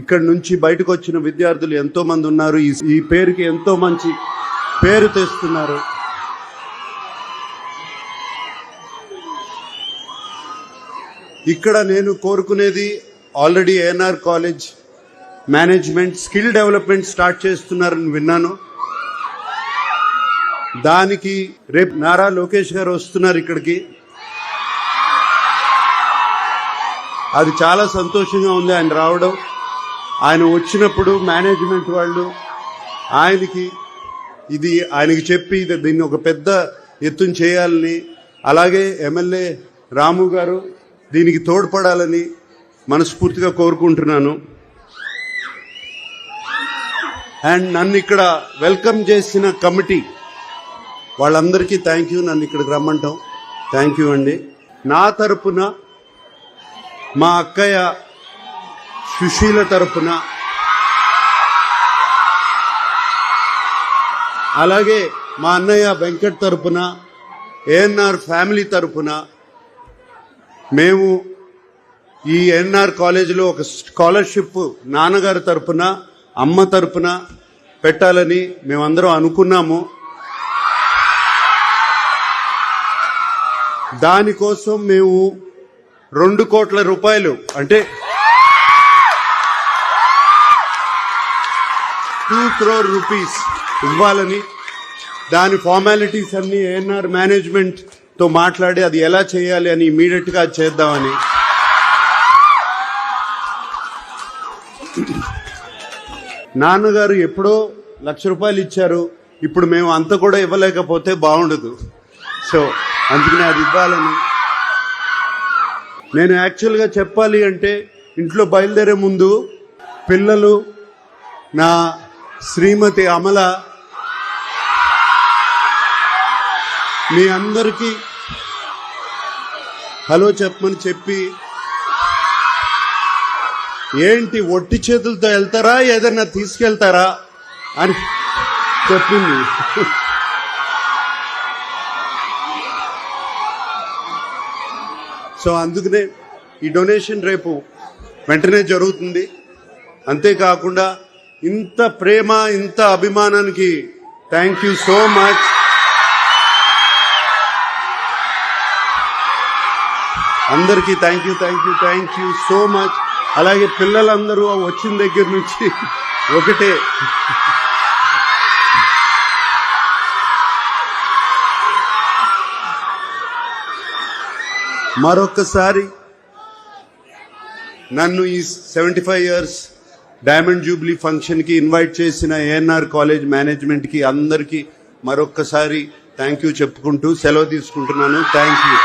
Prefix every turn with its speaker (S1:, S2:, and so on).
S1: ఇక్కడ నుంచి బయటకు వచ్చిన విద్యార్థులు ఎంతో మంది ఉన్నారు. ఈ ఈ పేరుకి ఎంతో మంచి పేరు తెస్తున్నారు. ఇక్కడ నేను కోరుకునేది already ANR college management skill development start చేస్తున్నారని విన్నాను. దానికి రేపు నారా లోకేష్ గారు వస్తున్నారు ఇక్కడికి. అది చాలా సంతోషంగా ఉంది ఆయన రావడం. ఆయన వచ్చినప్పుడు మేనేజ్మెంట్ వాళ్ళు ఆయనకి ఇది ఆయనకి చెప్పి దీన్ని ఒక పెద్ద ఎత్తున చేయాలని అలాగే ఎమ్మెల్యే రాము గారు దీనికి తోడ్పడాలని మనస్ఫూర్తిగా కోరుకుంటున్నాను. అండ్ నన్ను ఇక్కడ వెల్కమ్ చేసిన కమిటీ వాళ్ళందరికీ థ్యాంక్ యూ నన్ను ఇక్కడికి రమ్మంటాం. థ్యాంక్ యూ అండి. నా తరపున మా అక్కయ్య సుశీల తరపున. అలాగే మా అన్నయ్య వెంకట్ తరపున ఏఎన్ఆర్ ఫ్యామిలీ తరపున మేము ఈ ఎన్ఆర్ కాలేజీలో ఒక స్కాలర్షిప్ నాన్నగారి తరపున అమ్మ తరపున పెట్టాలని మేమందరం అనుకున్నాము. దానికోసం మేము రెండు కోట్ల రూపాయలు అంటే టూ క్రోర్ రూపీస్ ఇవ్వాలని. దాని ఫార్మాలిటీస్ అన్ని ఏఎన్ఆర్ మేనేజ్మెంట్తో మాట్లాడి అది ఎలా చేయాలి అని ఇమీడియట్గా చేద్దామని. నాన్నగారు ఎప్పుడో లక్ష రూపాయలు ఇచ్చారు. ఇప్పుడు మేము అంత కూడా ఇవ్వలేకపోతే బాగుండదు. సో అందుకనే అది ఇవ్వాలని. నేను యాక్చువల్గా చెప్పాలి అంటే ఇంట్లో బయలుదేరే ముందు పిల్లలు నా శ్రీమతి అమల. మీ అందరికీ హలో చెప్పమని చెప్పి ఏంటి ఒట్టి చేతులతో వెళ్తారా ఏదైనా తీసుకెళ్తారా అని చెప్పింది. సో అందుకనే ఈ డొనేషన్ రేపు వెంటనే జరుగుతుంది. అంతేకాకుండా ఇంత ప్రేమ ఇంత అభిమానానికి థ్యాంక్ యూ సో మచ్ అందరికీ thank you thank you thank you so much అలాగే పిల్లలందరూ వచ్చిన దగ్గర నుంచి ఒకటే. మరొకసారి నన్ను ఈ seventy five years diamond jubilee ఫంక్షన్కి ఇన్వైట్ చేసిన ఏఎన్ఆర్ కాలేజ్ మేనేజ్మెంట్కి అందరికీ మరొక్కసారి థ్యాంక్ యూ చెప్పుకుంటూ సెలవు తీసుకుంటున్నాను. Thank you